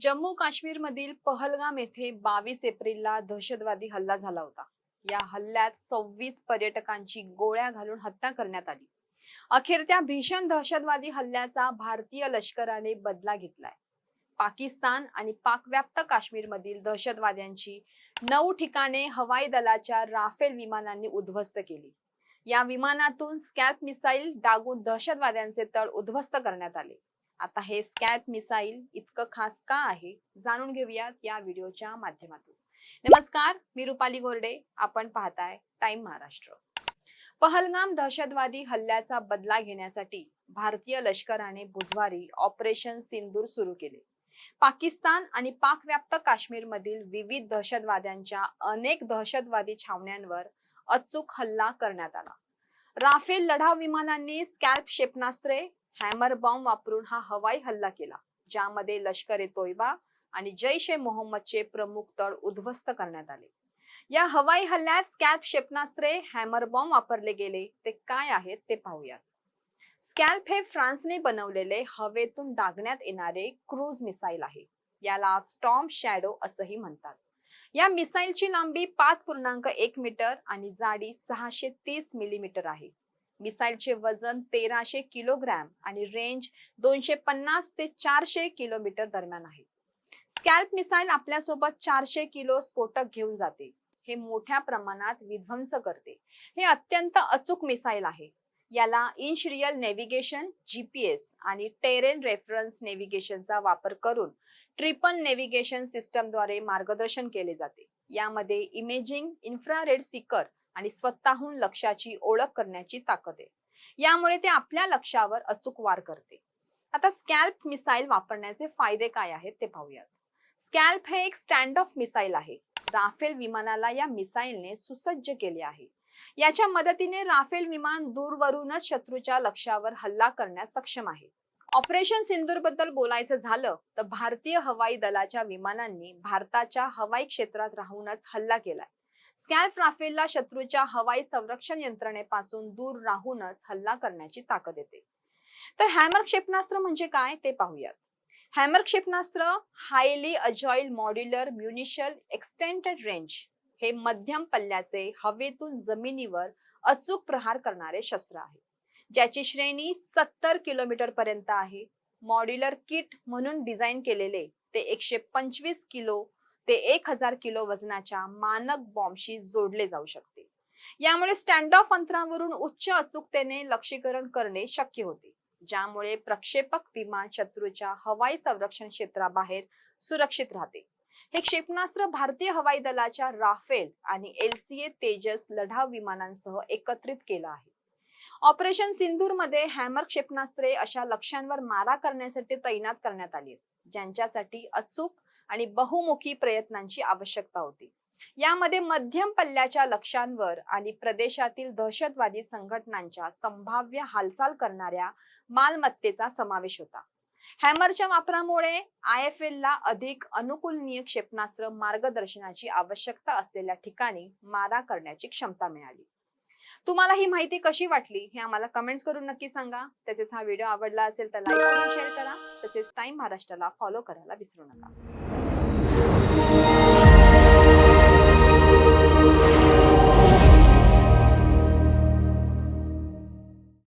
जम्मू काश्मीरमधील पहलगाम येथे बावीस एप्रिलला दहशतवादी हल्ला झाला होता. या हल्ल्यात सव्वीस पर्यटकांची गोळ्या घालून हत्या करण्यात आली. अखेर त्या भीषण दहशतवादी हल्ल्याचा भारतीय लष्कराने बदला घेतलाय. पाकिस्तान आणि पाकव्याप्त काश्मीरमधील दहशतवाद्यांची नऊ ठिकाणे हवाई दलाच्या राफेल विमानांनी उद्ध्वस्त केली. या विमानातून स्कॅप मिसाईल डागून दहशतवाद्यांचे तळ उद्ध्वस्त करण्यात आले. आता हे स्कॅप मिसाईल इतकं खास का आहे जाणून घेऊयात या व्हिडिओच्या माध्यमातून. नमस्कार मी रुपाली गोरडे आपण पाहताय टाइम महाराष्ट्र. पहलगाम दहशतवादी हल्ल्याचा बदला घेण्यासाठी भारतीय लष्कराने बुधवारी ऑपरेशन सिंदूर सुरू केले. पाकिस्तान आणि पाकव्याप्त काश्मीरमधील विविध दहशतवाद्यांच्या अनेक दहशतवादी छावण्यांवर अचूक हल्ला करण्यात आला. राफेल लढाऊ विमानांनी स्कॅल्प क्षेपणास्त्रे हॅमर बॉम्ब वापरून हा हवाई हल्ला केला ज्यामध्ये लष्कर ए तोयबा आणि जैश ए मोहम्मदचे प्रमुख तळ उद्ध्वस्त करण्यात आले. या हवाई हल्ल्यात स्कॅल्प क्षेपणास्त्रे हॅमर बॉम्ब वापरले गेले ते काय आहेत ते पाहूयात. स्कॅल्प हे फ्रान्सने बनवलेले हवेतून डागण्यात येणारे क्रूज मिसाईल आहे. याला स्टॉम शॅडो असंही म्हणतात. या मिसाईलची लांबी पाच पूर्णांक एक मीटर आणि जाडी सहाशे तीस मिलीमीटर आहे. मिसाईलचे वजन तेराशे किलोग्रॅम आणि रेंज दोनशे पन्नास ते चारशे किलोमीटर दरम्यान आहे. स्कॅल्प मिसाईल आपल्यासोबत चारशे किलो स्फोटक घेऊन जाते. हे मोठ्या प्रमाणात विध्वंस करते. हे अत्यंत अचूक मिसाईल आहे. याला इन्श नेव्हिगेशन जीपीएस आणि टेरेन रेफरन्स नेव्हिगेशनचा वापर करून ट्रिपल नेव्हिगेशन सिस्टमद्वारे मार्गदर्शन केले जाते. यामध्ये इमेजिंग इन्फ्रारेड सिकर आणि स्वतःहून लक्ष्याची ओळख करण्याची ताकद आहे. यामुळे ते आपल्या लक्ष्यावर अचूक वार करते. आता स्कॅल्प मिसाईल वापरण्याचे फायदे काय आहेत ते पाहूयात. स्कॅल्प हे एक स्टँड ऑफ मिसाईल आहे. राफेल विमानाला या मिसाईलने सुसज्ज केले आहे. याच्या मदतीने राफेल विमान दूरवरूनच शत्रूच्या लक्ष्यावर हल्ला करण्यास सक्षम आहे. ऑपरेशन सिंदूरबद्दल बोलायचं झालं तर भारतीय हवाई दलाच्या विमानांनी भारताच्या हवाई क्षेत्रात राहूनच हल्ला केलाय. स्कॅल्प राफेलला शत्रूच्या हवाई संरक्षण यंत्रणेपासून दूर राहूनच हल्ला करण्याची ताकद येते. तर हॅमर क्षेपणास्त्र म्हणजे काय ते पाहूयात. हॅमर क्षेपणास्त्र highly agile modular munition extended range हे मध्यम पल्ल्याचे हवेतून जमिनीवर अचूक प्रहार करणारे शस्त्र आहे. ज्याची श्रेणी सत्तर किलोमीटर पर्यंत आहे. मॉड्युलर किट म्हणून डिझाईन केलेले ते एकशे पंचवीस किलो ते एक हजार किलो वजनाच्या मानक बॉम्बशी जोडले जाऊ शकते. यामुळे स्टँड ऑफ अंतरावरून उच्च अचूकतेने लक्ष्यीकरण करणे शक्य होते. ज्यामुळे प्रक्षेपक विमान शत्रूच्या हवाई संरक्षण क्षेत्राबाहेर सुरक्षित राहते. हे क्षेपणास्त्र भारतीय हवाई दलाच्या राफेल आणि एलसीए तेजस लढाव विमानांसह एकत्रित केलं आहे. ऑपरेशन सिंधूरमध्ये हॅमर क्षेपणास्त्रे अशा लक्ष्यांवर मारा करण्यासाठी तैनात करण्यात आली ज्यांच्यासाठी अचूक आणि बहुमुखी प्रयत्नांची आवश्यकता होती. यामध्ये मध्यम पल्ल्याच्या लक्ष्यांवर आणि प्रदेशातील दहशतवादी संघटनांच्या संभाव्य हालचाल करणाऱ्या मालमत्तेचा समावेश होता. हॅमरच्या वापरामुळे आय एफ एल ला अधिक अनुकूलनीय क्षेपणास्त्र मार्गदर्शनाची आवश्यकता असलेल्या ठिकाणी मारा करण्याची क्षमता मिळाली. तुम्हाला ही माहिती कशी वाटली हे आम्हाला कमेंट्स करून नक्की सांगा. तसेच हा व्हिडिओ आवडला असेल तर लाईक करून शेअर करा. तसेच टाइम महाराष्ट्राला फॉलो करायला विसरू नका.